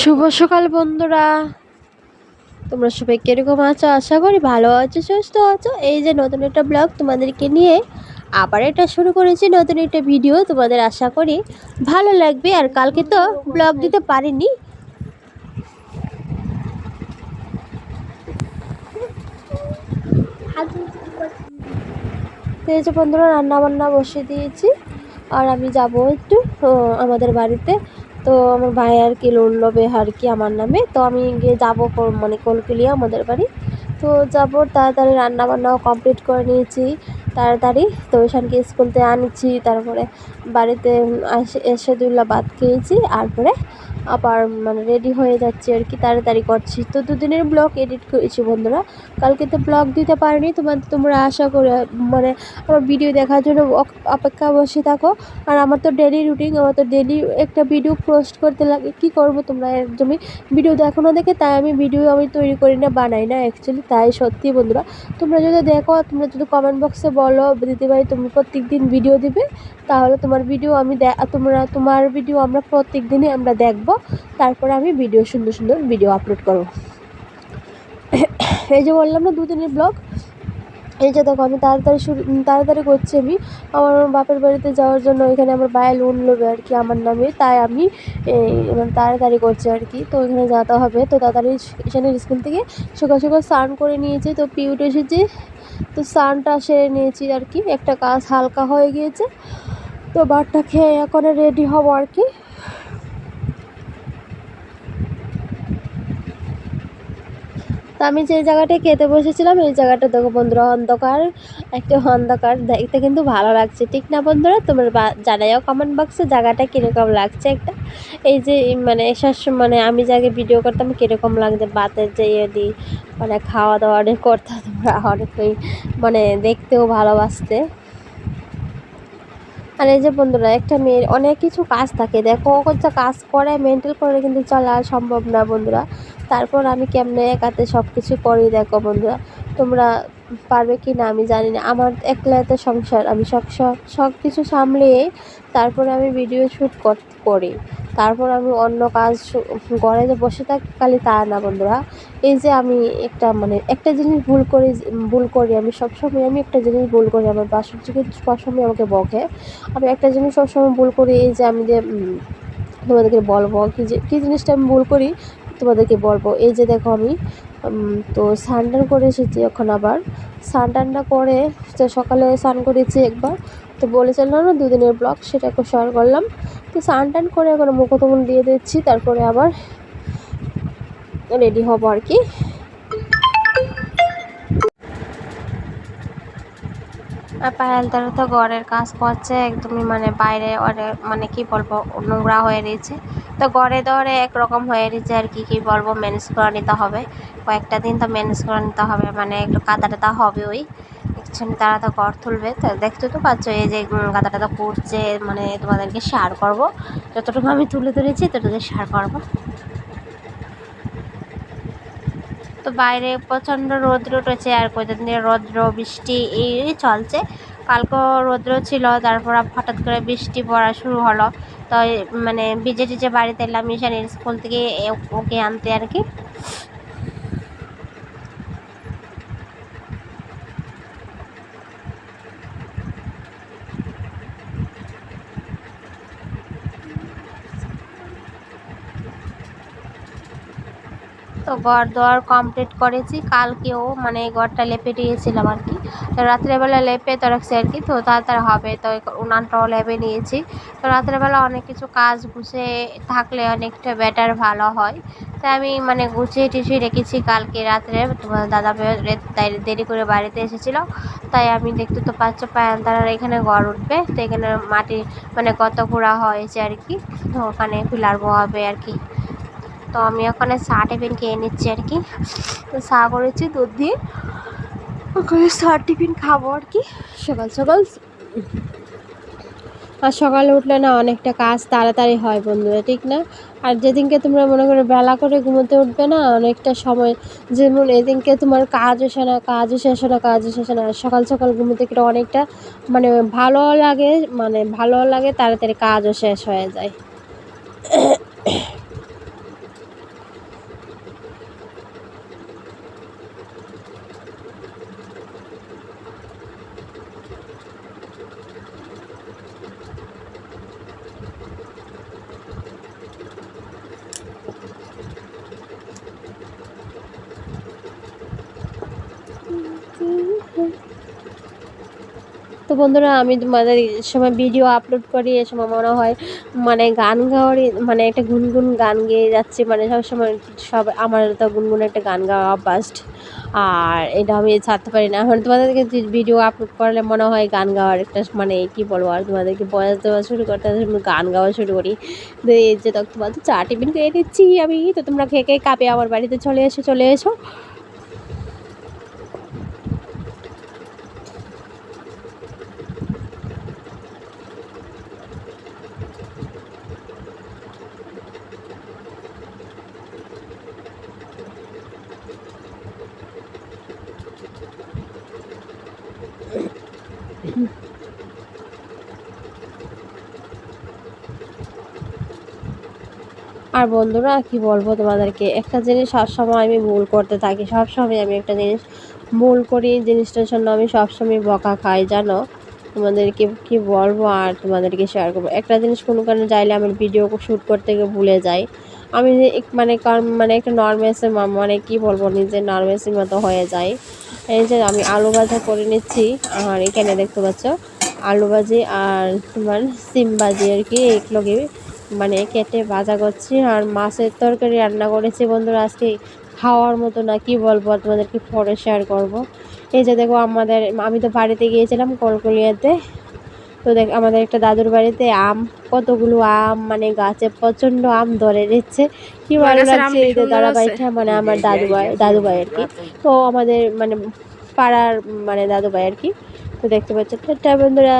শুভ সকাল বন্ধুরা। তোমরা সবাই কীরকম আছো? আশা করি ভালো আছো, সুস্থ আছো। এই যে নতুন একটা ব্লগ তোমাদেরকে নিয়ে আবার এটা শুরু করেছি, নতুন একটা ভিডিও। তোমাদের আশা করি ভালো লাগবে। আর কালকে তো ব্লগ দিতে পারিনি। এই যে বন্ধুরা রান্না বান্না বসিয়ে দিয়েছি। আর আমি যাব একটু আমাদের বাড়িতে। তো আমার ভাই আর কি লোন লবে আর কি আমার নামে। তো আমি গিয়ে যাব মানে কলকুলিয়া আমাদের বাড়ি। তো যাব, তাড়াতাড়ি রান্না বান্নাও কমপ্লিট করে নিয়েছি, তাড়াতাড়ি। তো ঈশানকে স্কুল থেকে আনিছি, তারপরে বাড়িতে এসে দুল্লা ভাত খেয়েছি তারপরে আবার মানে রেডি হয়ে যাচ্ছি আর কি, তাড়াতাড়ি করছি। তো দুদিনের ব্লগ এডিট করেছি বন্ধুরা। কালকে তো ব্লগ দিতে পারিনি তোমার তোমরা আশা করে মানে আমার ভিডিও দেখার জন্য অপেক্ষা বসে থাকো। আর আমার তো ডেলি রুটিন আমার তো ডেলি একটা ভিডিও পোস্ট করতে লাগে, কী করব তোমরা? একদমই ভিডিও দেখো না দেখে, তাই আমি ভিডিও আমি তৈরি করি না, বানাই না অ্যাকচুয়ালি তাই সত্যি বন্ধুরা। তোমরা যদি দেখো, তোমরা যদি কমেন্ট বক্সে বলো, দিদি ভাই তুমি প্রত্যেক দিন ভিডিও দিবে, তাহলে তোমার ভিডিও আমি তোমরা, তোমার ভিডিও আমরা প্রত্যেক দিনই আমরা দেখব। তারপরে আমি ভিডিও সুন্দর সুন্দর ভিডিও আপলোড করব। এই যে বললাম না, দুদিনের ব্লগ এই যে দেখো, আমি তাড়াতাড়ি শুরু তাড়াতাড়ি করছি আমি। আমার বাপের বাড়িতে যাওয়ার জন্য এখানে আমার বায়ে লোন নেবে আর কি, আমার নামে। তাই আমি মানে তাড়াতাড়ি করছি আর কি। তো ওইখানে যেতে হবে। তো তাড়াতাড়ি এখানে স্কুল থেকে সকাল সকাল স্নান করে নিয়েছি। তো পিউট এসেছি। তো স্নানটা সেরে নিয়েছি আর কি। একটা কাজ হালকা হয়ে গিয়েছে। তো ভাতটা খেয়ে এখন রেডি হব আর কি। তো আমি যে জায়গাটায় খেতে বসেছিলাম, এই জায়গাটা দেখো বন্ধুরা অন্ধকার, একটা অন্ধকার। দেখতে কিন্তু ভালো লাগছে। ঠিক না বন্ধুরা? তোমরা জানাইও কমেন্ট বক্সে জায়গাটা কীরকম লাগছে একটা। এই যে মানে এসার মানে আমি যে আগে ভিডিও করতাম, কীরকম লাগছে? বাতের যে ইয়ে দিই মানে খাওয়া দাওয়া অনেক করতাম তোমরা, অনেকেই মানে দেখতেও ভালোবাসতে। আর এই যে বন্ধুরা, একটা মেয়ের অনেক কিছু কাজ থাকে। দেখো হচ্ছে কাজ করে মেনটেন করে, কিন্তু চলা সম্ভব না বন্ধুরা। তারপর আমি কেমনে একাতে সব কিছু করি দেখো বন্ধুরা। তোমরা পারবে কি না আমি জানি না। আমার একলা এত সংসার, আমি সব সব সব কিছু সামলিয়ে তারপরে আমি ভিডিও শ্যুট করি। তারপর আমি অন্য কাজ ঘরে যে বসে থাকি খালি তা না বন্ধুরা। এই যে আমি একটা মানে একটা জিনিস ভুল করি ভুল করি আমি সবসময়, আমি একটা জিনিস ভুল করি, আমার বাসর থেকে সবসময় আমাকে বকে। আমি একটা জিনিস সবসময় ভুল করি, এই যে আমি যে তোমাদেরকে বলব কী যে, কী জিনিসটা আমি ভুল করি তোমাদেরকে বলব। এই যে দেখো আমি তো স্নান করে এসেছি এখন আবার। স্নান টানটা করে সকালে স্নান করেছি একবার। তো বলেছিলাম না দুদিনের ব্লগ সেটাকে শেয়ার করলাম। তো স্নান টান করে এখন মুখ তখন দিয়ে দিচ্ছি, তারপরে আবার রেডি হব আর কি। পায়েল তারা তো ঘরের কাজ করছে, একদমই মানে বাইরে অনেক মানে কি বলব, নোংরা হয়ে রয়েছে। তো ঘরে দরে একরকম হয়ে রয়েছে আর কি কি বলব ম্যানেজ করে নিতে হবে। কয়েকটা দিন তো ম্যানেজ করে নিতে হবে মানে একটু কাদা টাদা হবে ওই একটুখানি তারা তো ঘর তুলবে। তো দেখতে তো পাচ্ছ এই যে কাদা টাদা করছে মানে তোমাদেরকে শেয়ার করব। যতটুকু আমি তুলে ধরেছি ততটুকু শেয়ার করব। তো বাইরে প্রচণ্ড রৌদ্র উঠেছে আর কয়েকদিন ধরে রৌদ্র, বৃষ্টি, এই চলছে। কালকেও রৌদ্র ছিল, তারপর হঠাৎ করে বৃষ্টি পড়া শুরু হলো। তো মানে ভিজে টিজে বাড়িতে এলাম মিশানের স্কুল থেকে ওকে আনতে আর কি। তো ঘর দোয়ার কমপ্লিট করেছি। কালকেও মানে ঘরটা লেপে দিয়েছিলাম আর কি। তো রাত্রেবেলা লেপে তো রাখছি আর কি। তো তাড়াতাড়ি হবে, তো উনানটাও লেপে নিয়েছি। তো রাত্রেবেলা অনেক কিছু কাজ গুছে থাকলে অনেকটা বেটার ভালো হয়। তাই আমি মানে গুছিয়ে টুছিয়ে রেখেছি কালকে রাত্রে। তোমার দাদা দেরি করে বাড়িতে এসেছিল। তাই আমি দেখতে তো পাচ্ছ পায়ান তারার এখানে ঘর উঠবে। তো এখানে মাটি মানে কত ঘোরা হয়েছে আর কি। তো ওখানে পিলার বহাবে আর কি। তো আমি ওখানে চা টিফিন খেয়ে নিচ্ছি আর কি। তো চা করেছি, দুধ দিয়ে। ওখানে চা টিফিন খাব আর কি, সকাল সকাল। আর সকালে উঠলে না অনেকটা কাজ তাড়াতাড়ি হয় বন্ধুরা, ঠিক না? আর যেদিনকে তোমরা মনে করো বেলা করে ঘুমোতে উঠবে না, অনেকটা সময় যেমন এদিনকে তোমার কাজও শেষ না কাজও শেষ না কাজও শেষ না সকাল সকাল ঘুমোতে গেলে অনেকটা মানে ভালো লাগে মানে ভালো লাগে, তাড়াতাড়ি কাজও শেষ হয়ে যায়। তো বন্ধুরা, আমি তোমাদের সময় ভিডিও আপলোড করি এ সময় মনে হয় মানে গান গাওয়ার মানে একটা গুনগুন গান গেয়ে যাচ্ছে মানে সব সময় সব আমার তো গুনগুন একটা গান গাওয়া অভ্যাস আর এটা আমি ছাড়তে পারি না। এখন তোমাদেরকে ভিডিও আপলোড করলে মনে হয় গান গাওয়ার একটা মানে কি বলব, আর তোমাদেরকে বয়স দেওয়া শুরু করতে গান গাওয়া শুরু করি। তো এই যে তোমাদের চা টিফিন খেয়ে দিচ্ছি আমি, তো তোমরা খেয়ে খেয়ে কাপে আমার বাড়িতে চলে এসো চলে এসো। আর বন্ধুরা, কি বলব তোমাদেরকে? একটা জিনিস সবসময় আমি ভুল করতে থাকি। সবসময় আমি একটা জিনিস ভুল করি, জিনিসটার জন্য আমি সবসময় বকা খাই, জানো? তোমাদেরকে কি বলব আর তোমাদেরকে শেয়ার করব। একটা জিনিস কোনো কারণে চাইলে আমি ভিডিও শ্যুট করতে গিয়ে ভুলে যাই। আমি মানে মানে একটা নর্মেসের মানে কি বলব, নিজের নর্মেসের মতো হয়ে যায় এই যে আমি আলু ভাজা করে নিচ্ছি আর এখানে দেখতে পাচ্ছ, আলু ভাজি আর তোমার সিম ভাজি আর কি, এগুলোকে মানে কেটে ভাজা করছি। আর মাছের তরকারি রান্না করেছি বন্ধুরা, আজকে খাওয়ার মতো না, কি বলব তোমাদেরকে পরে শেয়ার করব। এই যে দেখো, আমাদের আমি তো বাড়িতে গিয়েছিলাম কলকলিয়াতে তো দেখ আমাদের একটা দাদুর বাড়িতে আম কতগুলো আম মানে গাছে প্রচণ্ড আম ধরে নিচ্ছে কি ভালো লাগছে এই যে দাদা আছে। মানে আমার দাদু ভাই দাদু ভাই আর কি। তো আমাদের মানে পাড়ার মানে দাদু ভাই আর কি। তো দেখতে পাচ্ছেন তো বন্ধুরা।